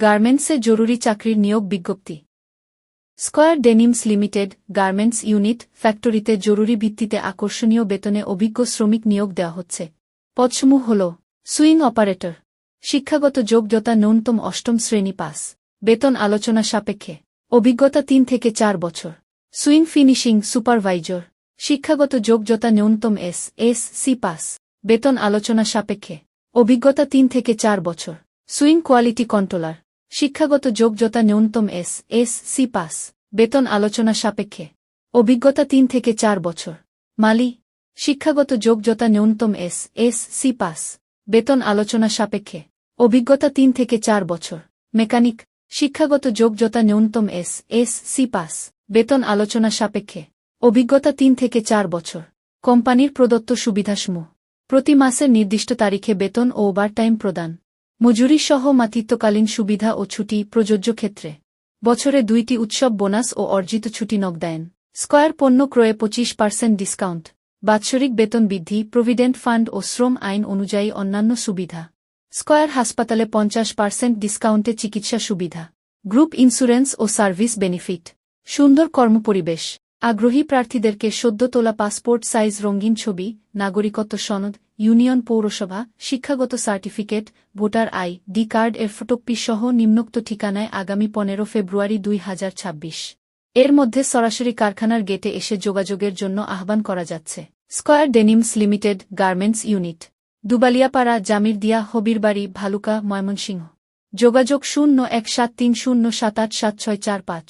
গার্মেন্টসে জরুরি চাকরির নিয়োগ বিজ্ঞপ্তি। Square Denims limited garments unit ফ্যাক্টরিতে জরুরি ভিত্তিতে আকর্ষণীয় বেতনে অভিজ্ঞ শ্রমিক নিয়োগ দেওয়া হচ্ছে। পদসমূহ হল, সুইং অপারেটর, শিক্ষাগত যোগ্যতা ন্যূনতম অষ্টম শ্রেণি পাস, বেতন আলোচনা সাপেক্ষে, অভিজ্ঞতা তিন থেকে চার বছর, সুইং ফিনিশিং সুপারভাইজর, শিক্ষাগত যোগ্যতা ন্যূনতম এস এস সি পাস, বেতন আলোচনা সাপেক্ষে, অভিজ্ঞতা তিন থেকে চার বছর, সুইং কোয়ালিটি কন্ট্রোলার শিক্ষাগত যোগ্যতা ন্যূনতম এস এস, সি পাস, বেতন আলোচনা সাপেক্ষে। অভিজ্ঞতা তিন থেকে চার বছর। মালি, শিক্ষাগত যোগ্যতা ন্যূনতম এস এস, সি পাস, বেতন আলোচনা সাপেক্ষে। অভিজ্ঞতা তিন থেকে চার বছর। মেকানিক, শিক্ষাগত যোগ্যতা ন্যূনতম এস এস, সি পাস, বেতন আলোচনা সাপেক্ষে। অভিজ্ঞতা তিন থেকে চার বছর। কোম্পানির প্রদত্ত সুবিধাসমূহ। প্রতি মাসের নির্দিষ্ট তারিখে বেতন ও ওভারটাইম প্রদান। মজুরি সহ মাতৃত্বকালীন সুবিধা ও ছুটি প্রযোজ্য ক্ষেত্রে। বছরে দুইটি উৎসব বোনাস ও অর্জিত ছুটি নগদায়ন স্কয়ার পণ্য ক্রয়ে পঁচিশ পার্সেন্ট ডিসকাউন্ট। বাৎসরিক বেতন বৃদ্ধি, প্রভিডেন্ট ফান্ড ও শ্রম আইন অনুযায়ী অন্যান্য সুবিধা। স্কয়ার হাসপাতালে পঞ্চাশ পার্সেন্ট ডিসকাউন্টে চিকিৎসা সুবিধা। গ্রুপ ইন্স্যুরেন্স ও সার্ভিস বেনিফিট। সুন্দর কর্মপরিবেশ। আগ্রহী প্রার্থীদেরকে সদ্য তোলা পাসপোর্ট সাইজ রঙিন ছবি, নাগরিকত্ব সনদ, ইউনিয়ন পৌরসভা, শিক্ষাগত certificate, voter I D card এর ফটোকপি সহ নিম্নোক্ত ঠিকানায় আগামী পনেরো ফেব্রুয়ারি দুই হাজার ছাব্বিশ। এর মধ্যে সরাসরি কারখানার গেটে এসে যোগাযোগের জন্য আহ্বান করা যাচ্ছে। Square Denims limited garments unit. Dubaliyapara, Jamirdia, Habirbari, Bhaluka, Mymensingh. যোগাযোগ শূন্য এক সাত তিন শূন্য সাত আট সাত ছয় চার পাঁচ।